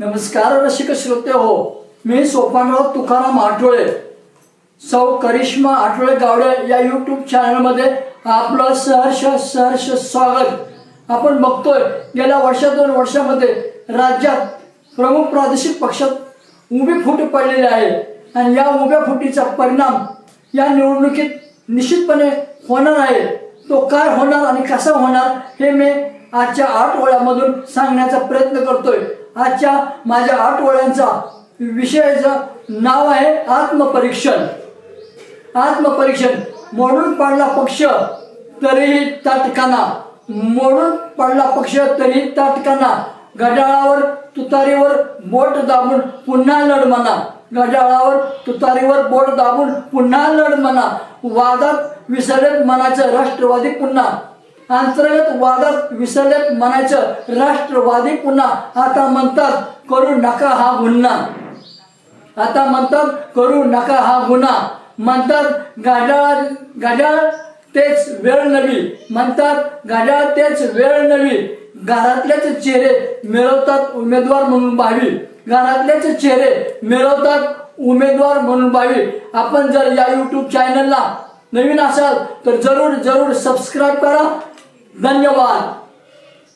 नमस्कार रसिक श्रोते हो मी सोपानराव तुकाराम आठोळे सौ करिश्मा आठवळे गावडे या यूट्यूब चॅनलमध्ये आपलं सहर्ष सहर्ष स्वागत. आपण बघतोय गेल्या वर्षा दोन वर्षामध्ये राज्यात प्रमुख प्रादेशिक पक्षात उभी फूट पडलेली आहे. आणि या उभ्या फुटीचा परिणाम या निवडणुकीत निश्चितपणे होणार आहे. तो काय होणार आणि कसा होणार हे मी आजच्या आठ वळ्यामधून सांगण्याचा प्रयत्न करतोय. आजच्या माझ्या आठ वळ्यांचा विषयाचं नाव आहे आत्मपरीक्षण. आत्मपरीक्षण. मोडून पडला पक्ष तरीही ताटकाना मोडून पडला पक्ष तरीही ताटकाना घड्याळावर तुतारीवर बोट दाबून पुन्हा लढ म्हणा घड्याळावर तुतारीवर बोट दाबून पुन्हा लढ म्हणा वादात विसरत मनाचं राष्ट्रवादी पुन्हा. अंतर्गत वादात विसरलेत म्हणायचं. राष्ट्रवादी पुन्हा आता म्हणतात करू नका हा गुन्हा. आता म्हणतात करू नका हा गुन्हा. म्हणतात गाड्याळ गाड्याळ तेच वेळ नवी म्हणतात गाड्याळ तेच वेळ नवी घरातलेच चेहरे मिळवतात उमेदवार म्हणून भावी. घरातलेच चेहरे मिळवतात उमेदवार म्हणून भावी. आपण जर या युट्यूब चॅनलला नवीन असाल तर जरूर जरूर सबस्क्राईब करा. धन्यवाद